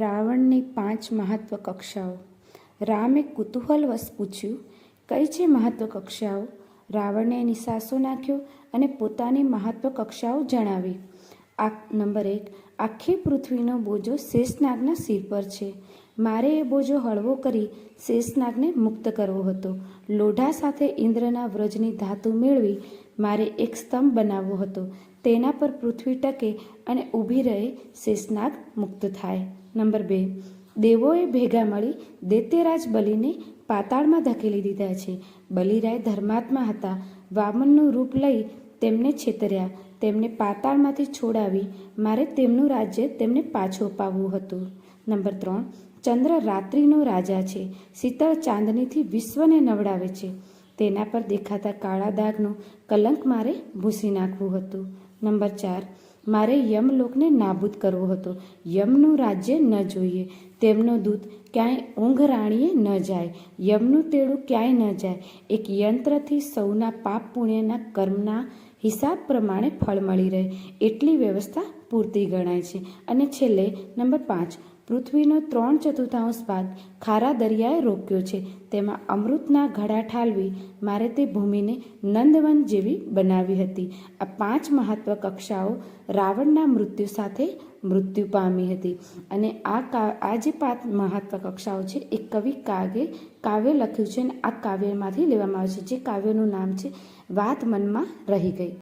રાવણની પાંચ મહત્વ કક્ષાઓ. રામે કુતૂહલવશ પૂછ્યું, કઈ છે મહત્વ કક્ષાઓ? રાવણે નિશાસો નાખ્યો અને પોતાની મહત્વ કક્ષાઓ જણાવી. આ નંબર એક, આખી પૃથ્વીનો બોજો શેષનાગના સિર પર છે. મારે એ બોજો હળવો કરી શેષનાગને મુક્ત કરવો હતો. લોઢા સાથે ઇન્દ્રના વ્રજની ધાતુ મેળવી મારે એક સ્તંભ બનાવવો હતો. તેના પર પૃથ્વી ટકે અને ઊભી રહે શેષનાગ મુક્ત થાય. નંબર બે. દેવોએ ભેગા મળી દૈત્યરાજ બલિને પાતાળમાં ધકેલી દીધા છે. બલિરાય ધર્માત્મા હતા. વામનનું રૂપ લઈ તેમને છેતર્યા, તેમને પાતાળમાંથી છોડાવી, મારે તેમનું રાજ્ય તેમને પાછું અપાવવું હતું. નંબર ત્રણ, ચંદ્ર રાત્રિનો રાજા છે, શીતળ ચાંદનીથી વિશ્વને નવડાવે છે. તેના પર દેખાતા કાળા દાગનું કલંક મારે ભૂસી નાખવું હતું. નંબર ચાર મારે યમલોકને નાબૂદ કરવો હતો. યમનું રાજ્ય ન જોઈએ. તેમનો દૂત ક્યાંય ઊંઘ રાણીએ ન જાય. યમનું તેડું ક્યાંય ન જાય. એક યંત્રથી સૌના પાપ પુણ્યના કર્મના હિસાબ પ્રમાણે ફળ મળી રહે. એટલી વ્યવસ્થા પૂરતી ગણાય છે. અને છેલ્લે, નંબર પાંચ પૃથ્વીનો ત્રણ ચતુર્થાંશ ભાગ ખારા દરિયાએ રોક્યો છે. તેમાં અમૃતના ઘડા ઠાલવી, મારે તે ભૂમિને નંદવન જેવી બનાવી હતી. આ પાંચ મહત્વ કક્ષાઓ રાવણના મૃત્યુ સાથે મૃત્યુ પામી હતી. અને આ કા, આ જે પાંચ મહત્વ કક્ષાઓ છે, એ કવિ કાગે કાવ્ય લખ્યું છે અને આ કાવ્યમાંથી લેવામાં આવે છે. જે કાવ્યનું નામ છે, વાત મનમાં રહી ગઈ.